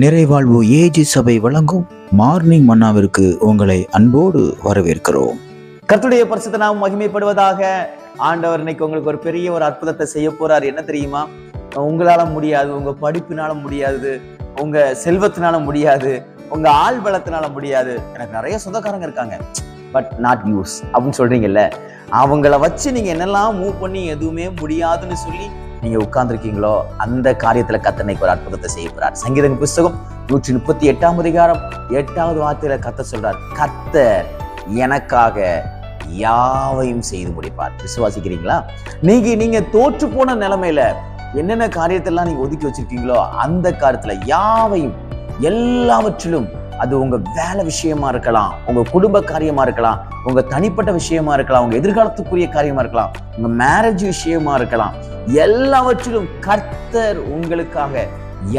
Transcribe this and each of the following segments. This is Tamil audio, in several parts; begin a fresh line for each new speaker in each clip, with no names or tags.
நிறைவாழ்வு ஏஜி சபை வழங்கும் மார்னிங் மன்னாவிற்கு உங்களை அன்போடு வரவேற்கிறோம்.
கர்த்துடைய பரிசுத்த நாம் மகிமைப்படுவதாக ஆண்டவர் இன்னைக்கு உங்களுக்கு ஒரு பெரிய ஒரு அற்புதத்தை செய்ய போறார். என்ன தெரியுமா? உங்களால முடியாது உங்க படிப்பினால முடியாது உங்க செல்வத்தினால முடியாது உங்க ஆள் பலத்தினால முடியாது. எனக்கு நிறைய சொந்தக்காரங்க இருக்காங்க. பட் நாட் யூஸ் அப்படின்னு சொல்றீங்கல்ல? அவங்கள வச்சு நீங்க என்னெல்லாம் மூவ் பண்ணி எதுவுமே முடியாதுன்னு சொல்லி நீங்க உட்கார்ந்துருக்கீங்களோ அந்த காரியத்துல கத்தனைக்கு ஒரு அற்புதத்தை செய்ய போறார். சங்கீதங்க புஸ்தகம் நூற்றி முப்பத்தி எட்டாம் அதிகாரம் எட்டாவது வார்த்தையில கத்த சொல்றார் கர்த்தர் எனக்காக யாவையும் செய்து முடிப்பார். விசுவாசிக்கிறீங்களா? நீங்க நீங்க தோற்று போன நிலைமையில என்னென்ன காரியத்தெல்லாம் நீங்க ஒதுக்கி வச்சிருக்கீங்களோ அந்த காரியத்துல யாவையும் எல்லாவற்றிலும் அது உங்கள் வேலை விஷயமா இருக்கலாம் உங்கள் குடும்ப காரியமாக இருக்கலாம் உங்கள் தனிப்பட்ட விஷயமா இருக்கலாம் உங்கள் எதிர்காலத்துக்குரிய காரியமாக இருக்கலாம் உங்கள் மேரேஜ் விஷயமா இருக்கலாம். எல்லாவற்றிலும் கர்த்தர் உங்களுக்காக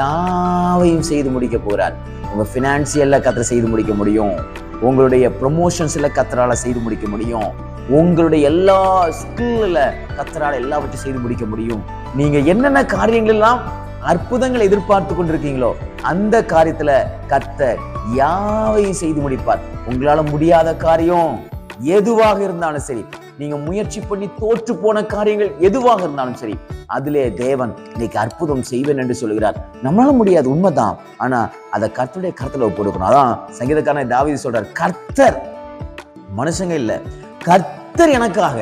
யாவையும் செய்து முடிக்க போகிறார். உங்கள் பினான்சியல்ல கர்த்தர் செய்து முடிக்க முடியும். உங்களுடைய ப்ரொமோஷன்ஸில் கத்தரால் செய்து முடிக்க முடியும். உங்களுடைய எல்லா ஸ்கில்ல கத்தரால் எல்லாவற்றையும் செய்து முடிக்க முடியும். நீங்கள் என்னென்ன காரியங்கள் எல்லாம் அற்புதங்களை எதிர்பார்த்து கொண்டிருக்கீங்களோ அந்த காரியத்துல கத்தர் யாவையும் செய்து முடிப்பார்? உங்களால முடியாத காரியம் எதுவாக இருந்தாலும் சரி நீங்க முயற்சி பண்ணி தோற்று போன காரியங்கள் எதுவாக இருந்தாலும் சரி அதிலே தேவன் இன்னைக்கு அற்புதம் செய்வேன் என்று சொல்கிறார். நம்மளால முடியாது உண்மைதான். ஆனா அதை கர்த்தருடைய கருத்துல போடுக்கணும் அதான் சங்கீதக்காரன் தாவிதி சொல்றார் கர்த்தர் மனுஷங்க இல்ல கர்த்தர் எனக்காக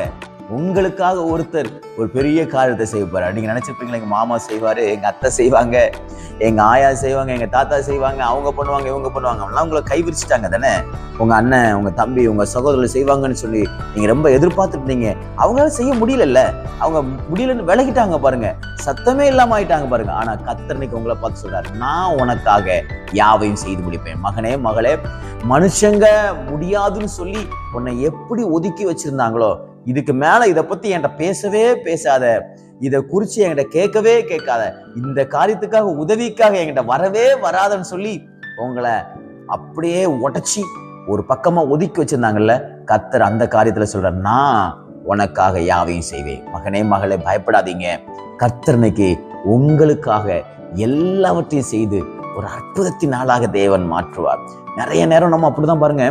உங்களுக்காக ஒருத்தர் ஒரு பெரிய காரியத்தை செய்ய போறாரு. நீங்க நினைச்சிருப்பீங்களா எங்க மாமா செய்வாரு எங்க அத்தை செய்வாங்க எங்க ஆயா செய்வாங்க எங்க தாத்தா செய்வாங்க அவங்க பண்ணுவாங்க இவங்க பண்ணுவாங்க அவங்களாம் உங்களை கைவிரிச்சிட்டாங்க தானே? உங்க அண்ணன் உங்க தம்பி உங்க சகோதரர்கள் செய்வாங்கன்னு சொல்லி நீங்க ரொம்ப எதிர்பார்த்துருந்தீங்க. அவங்களால செய்ய முடியலல்ல. அவங்க முடியலன்னு விலகிட்டாங்க பாருங்க. சத்தமே இல்லாம ஆயிட்டாங்க பாருங்க. ஆனா கத்தர்னைக்கு உங்களை பார்த்து சொல்றாரு நான் உனக்காக யாவையும் செய்து முடிப்பேன். மகனே மகளே மனுஷங்க முடியாதுன்னு சொல்லி உன்னை எப்படி ஒதுக்கி வச்சிருந்தாங்களோ இதுக்கு மேலே இதை பற்றி என்கிட்ட பேசவே பேசாத. இதை குறித்து என்கிட்ட கேட்கவே கேட்காத. இந்த காரியத்துக்காக உதவிக்காக என்கிட்ட வரவே வராதன்னு சொல்லி உங்களை அப்படியே உடைச்சி ஒரு பக்கமாக ஒதுக்கி வச்சிருந்தாங்கல்ல கத்தர் அந்த காரியத்தில் சொல்கிற நான் உனக்காக யாவையும் செய்வேன். மகனே மகளே பயப்படாதீங்க. கர்த்தர் இன்னைக்கு உங்களுக்காக எல்லாவற்றையும் செய்து ஒரு அற்புதத்தின் நாளாக தேவன் மாற்றுவார். நிறைய நேரம் நம்ம அப்படிதான் பாருங்க.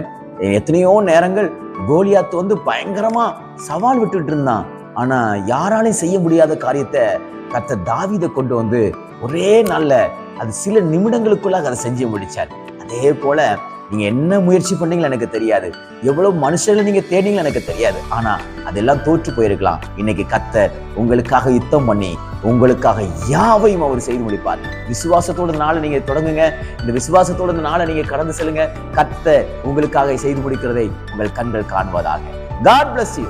எத்தனையோ நேரங்கள் கோலியாத் வந்து பயங்கரமா சவால் விட்டுட்டு இருந்தான். ஆனா யாராலையும் செய்ய முடியாத காரியத்தை கத்த தாவிதை கொண்டு வந்து ஒரே நாள்ல அது சில நிமிடங்களுக்குள்ளாக அதை செஞ்சு முடிச்சார். அதே போல நீங்க என்ன முயற்சி பண்ணீங்களோ எனக்கு தெரியாது. எவ்வளவு மனுஷங்களை நீங்க தேடிங்களோ எனக்கு தெரியாது. ஆனா அதெல்லாம் தோற்று போயிருக்கலாம். இன்னைக்கு கத்தர் உங்களுக்காக யுத்தம் பண்ணி உங்களுக்காக யாவையும் அவர் செய்து முடிப்பார். விசுவாசத்தோட நாளை நீங்க தொடங்குங்க. இந்த விசுவாசத்தோட நாளை நீங்க கடந்து செல்லுங்க. கத்த உங்களுக்காக செய்து முடிக்கிறதை உங்கள் கண்கள் காண்பதாக. God bless you